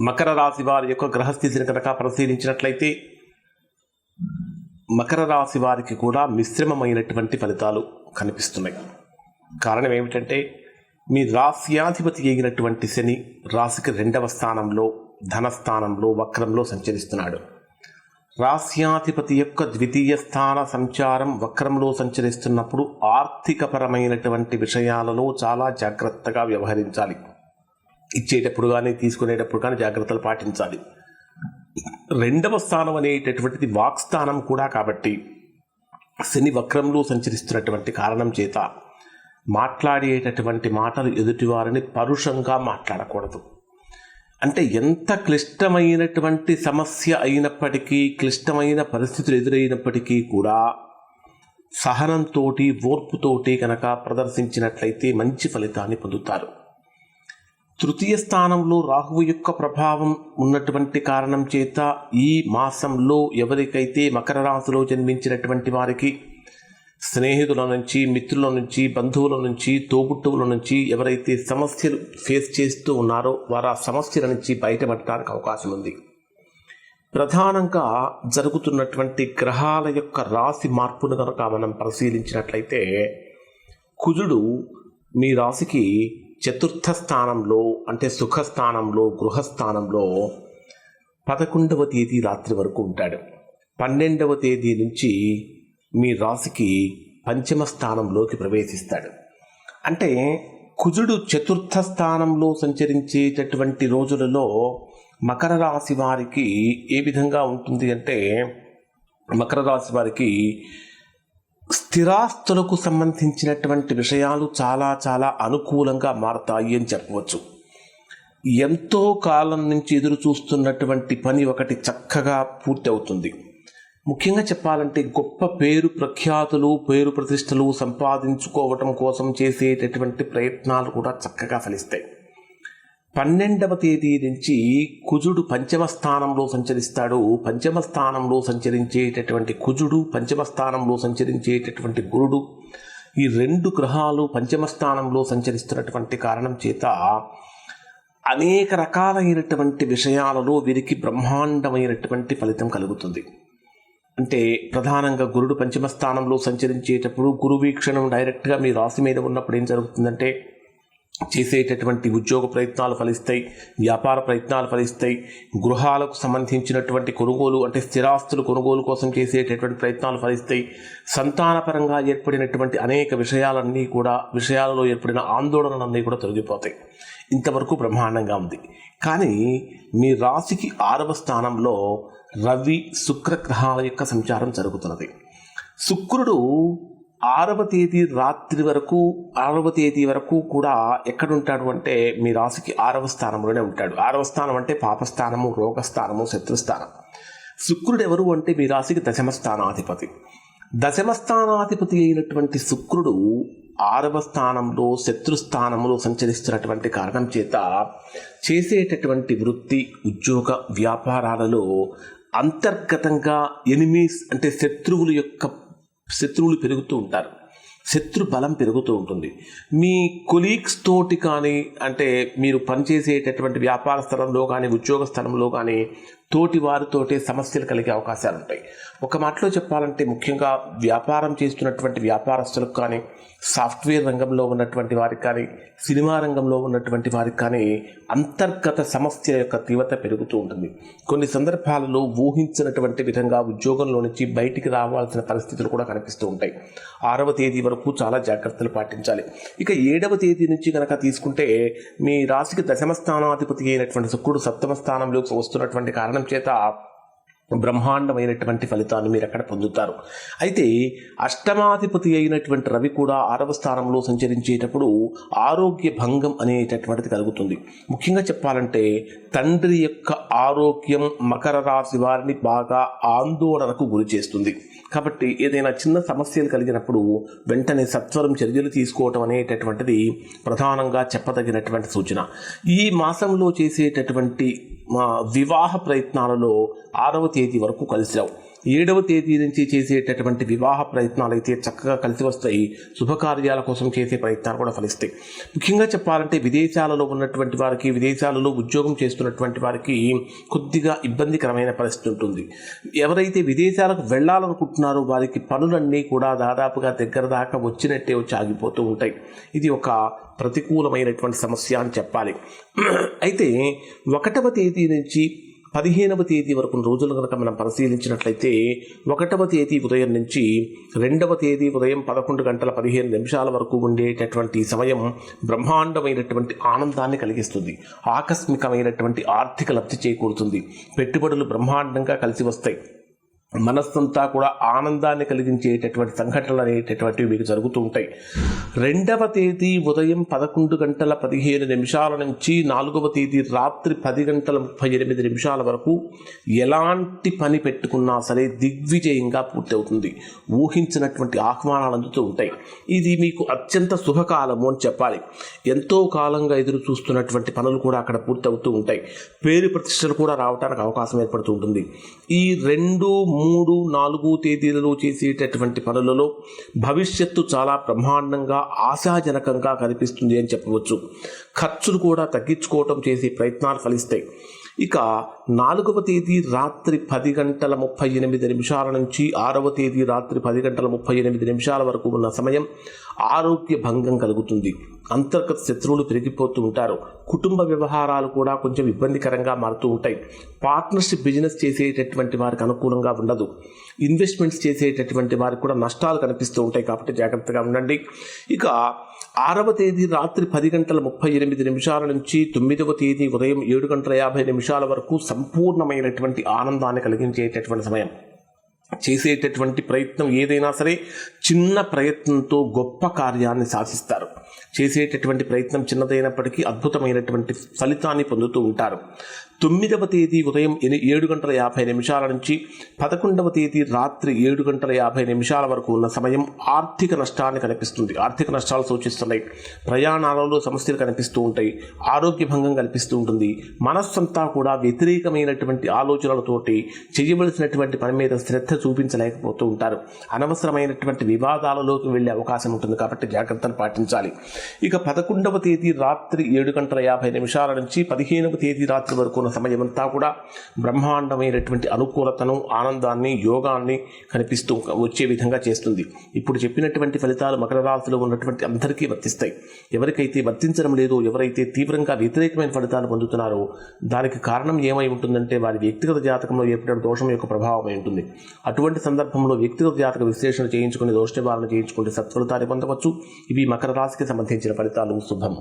మకర రాశి వారి యొక్క గ్రహస్థితిని కనుక పరిశీలించినట్లయితే మకర రాశి వారికి కూడా మిశ్రమమైనటువంటి ఫలితాలు కనిపిస్తున్నాయి. కారణం ఏమిటంటే మీ రాశ్యాధిపతి అయినటువంటి శని రాశికి రెండవ స్థానంలో ధనస్థానంలో వక్రంలో సంచరిస్తున్నాడు. రాశ్యాధిపతి యొక్క ద్వితీయ స్థాన సంచారం వక్రంలో సంచరిస్తున్నప్పుడు ఆర్థికపరమైనటువంటి విషయాలలో చాలా జాగ్రత్తగా వ్యవహరించాలి. ఇచ్చేటప్పుడు కానీ తీసుకునేటప్పుడు కానీ జాగ్రత్తలు పాటించాలి. రెండవ స్థానం అనేటటువంటిది వాక్స్థానం కూడా కాబట్టి శని వక్రంలో సంచరిస్తున్నటువంటి కారణం చేత మాట్లాడేటటువంటి మాటలు ఎదుటివారిని పరుషంగా మాట్లాడకూడదు. అంటే ఎంత క్లిష్టమైనటువంటి సమస్య అయినప్పటికీ క్లిష్టమైన పరిస్థితులు ఎదురైనప్పటికీ కూడా సహనంతో ఓర్పుతోటి కనుక ప్రదర్శించినట్లయితే మంచి ఫలితాన్ని పొందుతారు. తృతీయ స్థానంలో రాహువు యొక్క ప్రభావం ఉన్నటువంటి కారణం చేత ఈ మాసంలో ఎవరికైతే మకర రాశిలో జన్మించినటువంటి వారికి స్నేహితుల నుంచి మిత్రుల నుంచి బంధువుల నుంచి తోబుట్టువుల నుంచి ఎవరైతే సమస్యలు ఫేస్ చేస్తూ ఉన్నారో వారు ఆ సమస్యల నుంచి బయటపడటానికి అవకాశం ఉంది. ప్రధానంగా జరుగుతున్నటువంటి గ్రహాల యొక్క రాశి మార్పును కనుక మనం పరిశీలించినట్లయితే కుజుడు మీ రాశికి చతుర్థ స్థానంలో అంటే సుఖస్థానంలో గృహస్థానంలో పదకొండవ తేదీ రాత్రి వరకు ఉంటాడు. పన్నెండవ తేదీ నుంచి మీ రాశికి పంచమ స్థానంలోకి ప్రవేశిస్తాడు. అంటే కుజుడు చతుర్థ స్థానంలో సంచరించేటటువంటి రోజులలో మకర రాశి వారికి ఏ విధంగా ఉంటుంది అంటే మకర రాశి వారికి స్థిరాస్తులకు సంబంధించినటువంటి విషయాలు చాలా చాలా అనుకూలంగా మారతాయి అని చెప్పవచ్చు. ఎంతో కాలం నుంచి ఎదురు చూస్తున్నటువంటి పని ఒకటి చక్కగా పూర్తి అవుతుంది. ముఖ్యంగా చెప్పాలంటే గొప్ప పేరు ప్రఖ్యాతులు పేరు ప్రతిష్టలు సంపాదించుకోవటం కోసం చేసేటటువంటి ప్రయత్నాలు కూడా చక్కగా ఫలిస్తాయి. పన్నెండవ తేదీ నుంచి కుజుడు పంచమ స్థానంలో సంచరిస్తాడు. పంచమ స్థానంలో సంచరించేటటువంటి కుజుడు పంచమ స్థానంలో సంచరించేటటువంటి గురుడు ఈ రెండు గ్రహాలు పంచమ స్థానంలో సంచరిస్తున్నటువంటి కారణం చేత అనేక రకాలైనటువంటి విషయాలలో వీరికి బ్రహ్మాండమైనటువంటి ఫలితం కలుగుతుంది. అంటే ప్రధానంగా గురుడు పంచమ స్థానంలో సంచరించేటప్పుడు గురువీక్షణం డైరెక్ట్గా మీ రాశి మీద ఉన్నప్పుడు ఏం జరుగుతుందంటే చేసేటటువంటి ఉద్యోగ ప్రయత్నాలు ఫలిస్తాయి వ్యాపార ప్రయత్నాలు ఫలిస్తాయి. గృహాలకు సంబంధించినటువంటి కొనుగోలు అంటే స్థిరాస్తులు కొనుగోలు కోసం చేసేటటువంటి ప్రయత్నాలు ఫలిస్తాయి. సంతానపరంగా ఏర్పడినటువంటి అనేక విషయాలన్నీ కూడా విషయాలలో ఏర్పడిన ఆందోళనలన్నీ కూడా తొలగిపోతాయి. ఇంతవరకు బ్రహ్మాండంగా ఉంది. కానీ మీ రాశికి ఆరవ స్థానంలో రవి శుక్రగ్రహాల యొక్క సంచారం జరుగుతున్నది. శుక్రుడు ఆరవ తేదీ రాత్రి వరకు ఆరవ తేదీ వరకు కూడా ఎక్కడుంటాడు అంటే మీ రాశికి ఆరవ స్థానంలోనే ఉంటాడు. ఆరవ స్థానం అంటే పాపస్థానము రోగస్థానము శత్రుస్థానం. శుక్రుడు ఎవరు అంటే మీ రాశికి దశమ స్థానాధిపతి. దశమ స్థానాధిపతి అయినటువంటి శుక్రుడు ఆరవ స్థానంలో శత్రుస్థానంలో సంచరిస్తున్నటువంటి కారణం చేత చేసేటటువంటి వృత్తి ఉద్యోగ వ్యాపారాలలో అంతర్గతంగా ఎనిమీస్ అంటే శత్రువుల యొక్క శత్రువులు పెరుగుతూ ఉంటారు. శత్రు బలం పెరుగుతూ ఉంటుంది. మీ కొలీగ్స్ తోటి కానీ అంటే మీరు పనిచేసేటటువంటి వ్యాపార స్థలంలో కానీ ఉద్యోగ స్థలంలో కానీ తోటి వారితోటే సమస్యలు కలిగే అవకాశాలు ఉంటాయి ఒక మాటలో చెప్పాలంటే ముఖ్యంగా వ్యాపారం చేస్తున్నటువంటి వ్యాపారస్తులకు కానీ సాఫ్ట్వేర్ రంగంలో ఉన్నటువంటి వారికి కానీ సినిమా రంగంలో ఉన్నటువంటి వారికి కానీ అంతర్గత సమస్య యొక్క తీవ్రత పెరుగుతూ ఉంటుంది. కొన్ని సందర్భాలలో ఊహించినటువంటి విధంగా ఉద్యోగంలో నుంచి బయటికి రావాల్సిన పరిస్థితులు కూడా కనిపిస్తూ ఉంటాయి. ఆరవ తేదీ వరకు చాలా జాగ్రత్తలు పాటించాలి. ఇక ఏడవ తేదీ నుంచి కనుక తీసుకుంటే మీ రాశికి దశమ స్థానాధిపతి అయినటువంటి శుక్రుడు సప్తమ స్థానంలోకి వస్తున్నటువంటి కారణం చేత బ్రహ్మాండమైనటువంటి ఫలితాన్ని మీరు అక్కడ పొందుతారు? అయితే అష్టమాధిపతి అయినటువంటి రవి కూడా ఆరవ స్థానంలో సంచరించేటప్పుడు ఆరోగ్య భంగం అనేటటువంటిది కలుగుతుంది. ముఖ్యంగా చెప్పాలంటే తండ్రి యొక్క ఆరోగ్యం మకర రాశి వారిని బాగా ఆందోళనకు గురి చేస్తుంది. కాబట్టి ఏదైనా చిన్న సమస్యలు కలిగినప్పుడు వెంటనే సత్వరం చర్యలు తీసుకోవటం అనేటటువంటిది ప్రధానంగా చెప్పదగినటువంటి సూచన. ఈ మాసంలో చేసేటటువంటి మా వివాహ ప్రయత్నాలలో ఆరవ తేదీ వరకు కలిసావు ఏడవ తేదీ నుంచి చేసేటటువంటి వివాహ ప్రయత్నాలు అయితే చక్కగా కలిసి వస్తాయి. శుభకార్యాల కోసం చేసే ప్రయత్నాలు కూడా ఫలిస్తాయి. ముఖ్యంగా చెప్పాలంటే విదేశాలలో ఉన్నటువంటి వారికి విదేశాలలో ఉద్యోగం చేస్తున్నటువంటి వారికి కొద్దిగా ఇబ్బందికరమైన పరిస్థితి ఉంటుంది. ఎవరైతే విదేశాలకు వెళ్ళాలనుకుంటున్నారో వారికి పనులన్నీ కూడా దాదాపుగా దగ్గర దాకా వచ్చినట్టే వచ్చి ఆగిపోతూ ఉంటాయి. ఇది ఒక ప్రతికూలమైనటువంటి సమస్య అని చెప్పాలి. అయితే ఒకటవ తేదీ నుంచి పదిహేనవ తేదీ వరకు రోజులు కనుక మనం పరిశీలించినట్లయితే ఒకటవ తేదీ ఉదయం నుంచి రెండవ తేదీ ఉదయం పదకొండు గంటల పదిహేను నిమిషాల వరకు ఉండేటటువంటి సమయం బ్రహ్మాండమైనటువంటి ఆనందాన్ని కలిగిస్తుంది. ఆకస్మికమైనటువంటి ఆర్థిక లబ్ధి చేకూరుతుంది. పెట్టుబడులు బ్రహ్మాండంగా కలిసి వస్తాయి. మనస్సంతా కూడా ఆనందాన్ని కలిగించేటటువంటి సంఘటనలు అనేటటువంటివి మీకు జరుగుతూ ఉంటాయి. రెండవ తేదీ ఉదయం పదకొండు గంటల పదిహేను నిమిషాల నుంచి నాలుగవ తేదీ రాత్రి పది గంటల ముప్పై ఎనిమిది నిమిషాల వరకు ఎలాంటి పని పెట్టుకున్నా సరే దిగ్విజయంగా పూర్తవుతుంది. ఊహించినటువంటి ఆహ్వానాలు అందుతూ ఉంటాయి. ఇది మీకు అత్యంత శుభకాలము అని చెప్పాలి. ఎంతో కాలంగా ఎదురు చూస్తున్నటువంటి పనులు కూడా అక్కడ పూర్తవుతూ ఉంటాయి. పేరు ప్రతిష్టలు కూడా రావడానికి అవకాశం ఏర్పడుతూ ఉంటుంది. ఈ రెండు మూడు నాలుగు తేదీలలో చేసేటటువంటి పనులలో భవిష్యత్తు చాలా బ్రహ్మాండంగా ఆశాజనకంగా కనిపిస్తుంది అని చెప్పవచ్చు. ఖర్చులు కూడా తగ్గించుకోవటం చేసే ప్రయత్నాలు ఫలిస్తాయి. ఇక నాలుగవ తేదీ రాత్రి పది గంటల ముప్పై ఎనిమిది నిమిషాల నుంచి ఆరవ తేదీ రాత్రి పది గంటల ముప్పై ఎనిమిది నిమిషాల వరకు ఉన్న సమయం ఆరోగ్య భంగం కలుగుతుంది. అంతర్గత శత్రువులు పెరిగిపోతూ ఉంటారు. కుటుంబ వ్యవహారాలు కూడా కొంచెం ఇబ్బందికరంగా మారుతూ ఉంటాయి. పార్ట్నర్షిప్ బిజినెస్ చేసేటటువంటి వారికి అనుకూలంగా ఉండదు. ఇన్వెస్ట్మెంట్స్ చేసేటటువంటి వారికి కూడా నష్టాలు కనిపిస్తూ ఉంటాయి కాబట్టి జాగ్రత్తగా ఉండండి. ఇక ఆరవ తేదీ రాత్రి పది గంటల ముప్పై ఎనిమిది నిమిషాల నుంచి తొమ్మిదవ తేదీ ఉదయం ఏడు గంటల యాభై నిమిషాల వరకు సంపూర్ణమైనటువంటి ఆనందాన్ని కలిగించేటటువంటి సమయం. చేసేటటువంటి ప్రయత్నం ఏదైనా సరే చిన్న ప్రయత్నంతో గొప్ప కార్యాన్ని సాధిస్తారు. చేసేటటువంటి ప్రయత్నం చిన్నదైనప్పటికీ అద్భుతమైనటువంటి ఫలితాన్ని పొందుతూ ఉంటారు. తొమ్మిదవ తేదీ ఉదయం ఎని ఏడు గంటల యాభై నిమిషాల నుంచి పదకొండవ తేదీ రాత్రి ఏడు గంటల యాభై నిమిషాల వరకు ఉన్న సమయం ఆర్థిక నష్టాన్ని కనిపిస్తుంది. ఆర్థిక నష్టాలు సూచిస్తున్నాయి. ప్రయాణాలలో సమస్యలు కనిపిస్తూ ఉంటాయి. ఆరోగ్య భంగం కనిపిస్తూ ఉంటుంది. మనస్సంతా కూడా వ్యతిరేకమైనటువంటి ఆలోచనలతోటి చేయవలసినటువంటి పని మీద శ్రద్ధ చూపించలేకపోతూ ఉంటారు. అనవసరమైనటువంటి వివాదాలలోకి వెళ్ళే అవకాశం ఉంటుంది కాబట్టి జాగ్రత్తలు పాటించాలి. ఇక పదకొండవ తేదీ రాత్రి ఏడు గంటల యాభై నిమిషాల నుంచి పదిహేనవ తేదీ రాత్రి వరకు ఉన్న సమయమంతా కూడా బ్రహ్మాండమైనటువంటి అనుకూలతను ఆనందాన్ని యోగాన్ని కనిపిస్తూ వచ్చే విధంగా చేస్తుంది. ఇప్పుడు చెప్పినటువంటి ఫలితాలు మకర రాశిలో ఉన్నటువంటి అందరికీ వర్తిస్తాయి. ఎవరికైతే వర్తించడం లేదో ఎవరైతే తీవ్రంగా వ్యతిరేకమైన ఫలితాలు పొందుతున్నారో దానికి కారణం ఏమై ఉంటుందంటే వారి వ్యక్తిగత జాతకంలో ఏర్పడిన దోషం యొక్క ప్రభావం ఉంటుంది. అటువంటి సందర్భంలో వ్యక్తిగత జాతక విశ్లేషణ చేయించుకుని దోష నివారణ చేయించుకుంటే సత్ఫలితాన్ని పొందవచ్చు. ఇవి మకర రాశికి సంబంధించిన ఫలితాలు. శుభం.